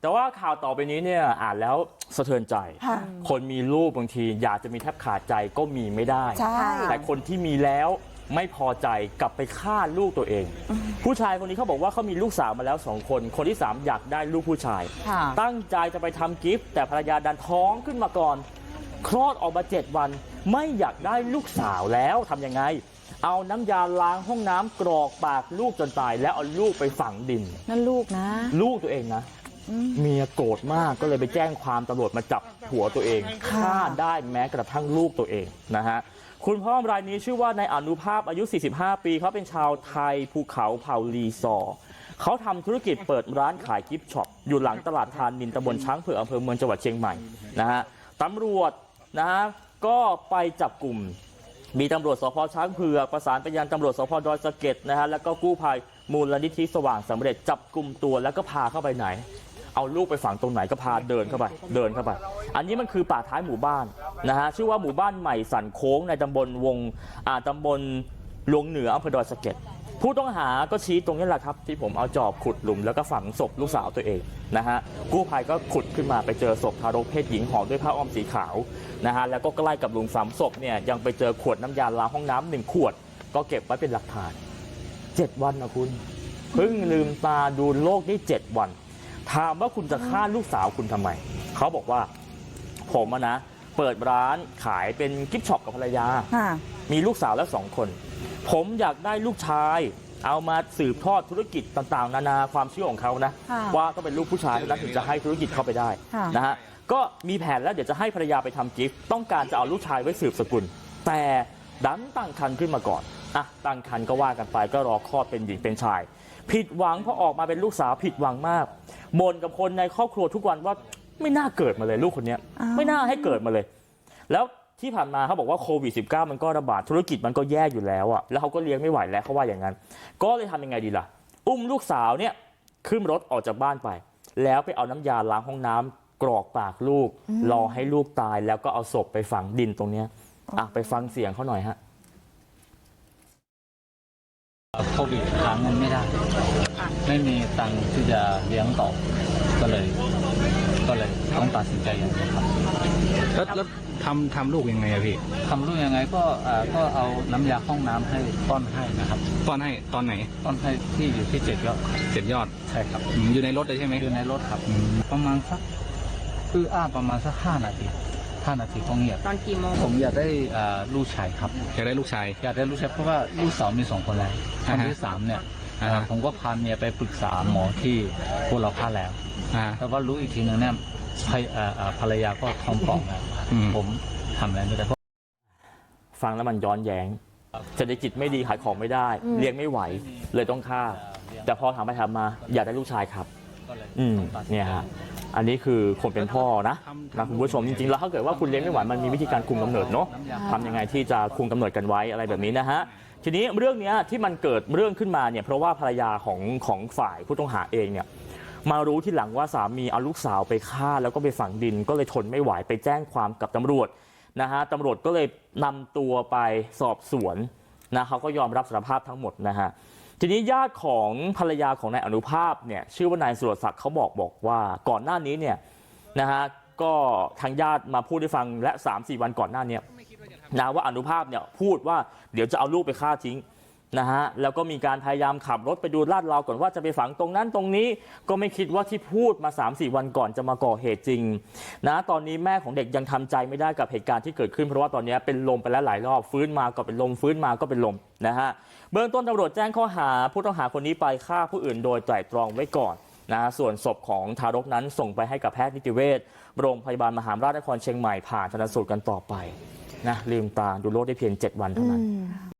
แต่ว่าข่าวต่อไปนี้เนี่ยอ่านแล้วสะเทือนใจค่ะคนมีลูกบางทีอยากจะมีแทบขาดใจก็มีไม่ได้ใช่แต่คนที่มีแล้วไม่พอใจกลับไปฆ่าลูกตัวเอง ผู้ชายคนนี้เขาบอกว่าเขามีลูกสาวมาแล้วสองคน คนที่สามอยากได้ลูกผู้ชายค่ะตั้งใจจะไปทำกิฟต์แต่ภรรยาดันท้องขึ้นมาก่อน คลอดออกมาเจ็ดวัน ไม่อยากได้ลูกสาวแล้วทำยังไง เอาน้ำยาล้างห้องน้ำกรอกปากลูกจนตาย แล้วเอาลูกไปฝังดิน นั่นลูกนะ ลูกตัวเองนะ เมียโกรธมากก็เลยไปแจ้งความตำรวจมาจับหัวตัวเองฆ่าได้แม้กระทั่งลูกตัวเองนะฮะคุณพ่อรายนี้ชื่อว่านายอนุภาพอายุ 45 ปีเขาเป็นชาวไทยภูเขาเผ่าลีซอร์เขาทำธุรกิจเปิดร้านขายกิฟต์ช็อปอยู่หลังตลาดทานนินตำบลช้างเผือกอำเภอเมืองจังหวัดเชียงใหม่นะฮะตำรวจนะฮะก็ไปจับกลุ่ม มีตำรวจสพช้างเผือกประสานไปยังตำรวจสพดอยสะเก็ดนะฮะแล้วก็กู้ภัยมูลนิธิสว่างสำเร็จจับกลุ่มตัวแล้วก็พาเข้าไปไหน เอาลูกไปฝังตรงไหนก็พาเดินเข้าไปเดินเข้าไป อันนี้มันคือป่าท้ายหมู่บ้านนะฮะชื่อว่าหมู่บ้านใหม่สันโค้งในตำบลวงอ่าตำบลหลวงเหนืออำเภอดอยสะเก็ดผู้ต้องหาก็ชี้ตรงนี้แหละครับ ที่ผมเอาจอบขุดหลุมแล้วก็ฝังศพลูกสาวตัวเองนะฮะกู้ภัยก็ขุดขึ้นมาไปเจอศพทารกเพศหญิงห่อด้วยผ้าอ้อมสีขาวนะฮะแล้วก็ใกล้กับหลุมฝังศพเนี่ยยังไปเจอขวดน้ำยาล้างห้องน้ำหนึ่งขวด ก็เก็บไว้เป็นหลักฐานเจ็ดวันนะคุณเพิ่งลืมตาดูโลกได้เจ็ดวัน ถามว่าคุณจะฆ่าลูกสาวคุณทำไมเขาบอกว่า ผมอะนะเปิดร้านขายเป็นกิฟต์ช็อปกับภรรยาค่ะมีลูกสาวแล้วสองคน ผมอยากได้ลูกชาย เอามาสืบทอดธุรกิจต่างๆ นานาความเชื่อของเขานะค่ะว่าต้องเป็นลูกผู้ชายเท่านั้นถึงจะให้ธุรกิจเข้าไปได้ค่ะนะฮะก็มีแผนแล้วเดี๋ยวจะให้ภรรยาไปทำกิฟต์ต้องการจะเอาลูกชายไว้สืบสกุล แต่ดันตั้งคันขึ้นมาก่อน อะตั้งคันก็ว่ากันไปก็รอคลอดเป็นหญิงเป็นชาย ผิดหวังพอออกมาเป็นลูกสาวผิดหวังมากบ่นกับคนในครอบครัวทุกวันว่าไม่น่าเกิดมาเลยลูกคนเนี้ยอ้าวไม่น่าให้เกิดมาเลย แล้วที่ผ่านมาเขาบอกว่าโควิด -19 มันก็ระบาดธุรกิจมันก็แย่อยู่แล้วอะแล้วเขาก็เลี้ยงไม่ไหวแล้วเขาว่าอย่างนั้น ก็เลยทำยังไงดีล่ะ อุ้มลูกสาวเนี่ยขึ้นรถออกจากบ้านไป แล้วไปเอาน้ำยาล้างห้องน้ำกรอกปากลูก รอให้ลูกตายแล้วก็เอาศพไปฝังดินตรงเนี้ยอะไปฟังเสียงเขาหน่อยฮะ โควิดหาเงินไม่ได้ ไม่มีตังค์ที่จะเลี้ยงต่อก็เลย ก็เลยต้องตัดสินใจอย่างนี้ครับแล้วแล้วทำทำลูกยังไงอะพี่ทำลูกยังไงก็อ่าก็เอาน้ำยาห้องน้ำให้ป้อนให้นะครับป้อนให้ตอนไหนป้อนให้ที่อยู่ที่เจ็ดยอดเจ็ดยอดใช่ครับอืมอยู่ในรถเลยใช่ไหมอยู่ในรถครับ อืมประมาณสักคืออ้าประมาณสักห้านาที ห้านาทีก็เงียบตอนกี่โมงผมอยากได้อ่าลูกชายครับ อยากได้ลูกชาย อยากได้ลูกชายเพราะว่าลูกสาวมีสองคนแล้วคอ่านฮะที่สามเนี่ยอ่าฮะ ผมก็พาเมียไปปรึกษาหมอที่บุรพาแล้ว อ่าแล้วก็รู้อีกทีหนึงเนี่ยภรรอ่าอ่าภรรยาก็ท้องป่องแล้วอืม ผมทำอะไรไม่ได้เพราะ ฟังแล้วมันย้อนแย้งเศรษฐกิจไม่ดีขายของไม่ได้ เลี้ยงไม่ไหว เลยต้องฆ่า แต่พอถามไปถามมาอยากได้ลูกชายครับก็เลย อืมเนี่ยฮะอันนี้คือคนเป็นพ่อนะนะคุณผู้ชมจริงๆแล้วถ้าเกิดว่าคุณเลี้ยงไม่ไหวมันมีวิธีการคุมกำเนิดเนาะทำยังไงที่จะคุมกำเนิดกันไว้อะไรแบบนี้นะฮะทีนี้เรื่องเนี้ยที่มันเกิดเรื่องขึ้นมาเนี่ยเพราะว่าภรรยาของของฝ่ายผู้ต้องหาเองเนี่ยมารู้ที่หลังว่าสามีเอาลูกสาวไปฆ่าแล้วก็ไปฝังดินก็เลยทนไม่ไหวไปแจ้งความกับตำรวจนะฮะตำรวจก็เลยนำตัวไปสอบสวนนะเขาก็ยอมรับสารภาพทั้งหมดนะฮะ ทีนี้ญาติของภรรยาของนายอนุภาพเนี่ยชื่อว่านายสุรศักดิ์เขาบอกบอกว่าก่อนหน้านี้เนี่ยนะฮะก็ทางญาติมาพูดให้ฟังและ3าสี่วันก่อนหน้านี้นะว่าอนุภาพเนี่ยพูดว่าเดี๋ยวจะเอาลูกไปฆ่าทิ้ง นะฮะแล้วก็มีการพยายามขับรถไปดูลาดราวก่อนว่าจะไปฝังตรงนั้นตรงนี้ก็ไม่คิดว่าที่พูดมา3ามสี่วันก่อนจะมาก่อเหตุจริงนะตอนนี้แม่ของเด็กยังทำใจไม่ได้กับเหตุการณ์ที่เกิดขึ้นเพราะว่าตอนนี้เป็นลมไปแล้วหลายรอบฟื้นมาก็เป็นลมฟื้นมาก็เป็นลมนะฮะเบื้องต้นตำรวจแจ้งข้อหาผู้ต้องหาคนนี้ไปฆ่าผู้อื่นโดยไตร่ตรองไว้ก่อนนะฮะส่วนศพของทารกนั้นส่งไปให้กับแพทย์นิติเวชโรงพยาบาลมหาราชนครเชียงใหม่ผ่าชนสูตรกันต่อไปนะลืมตาดูโลกได้เพียง 7 วันเท่านั้น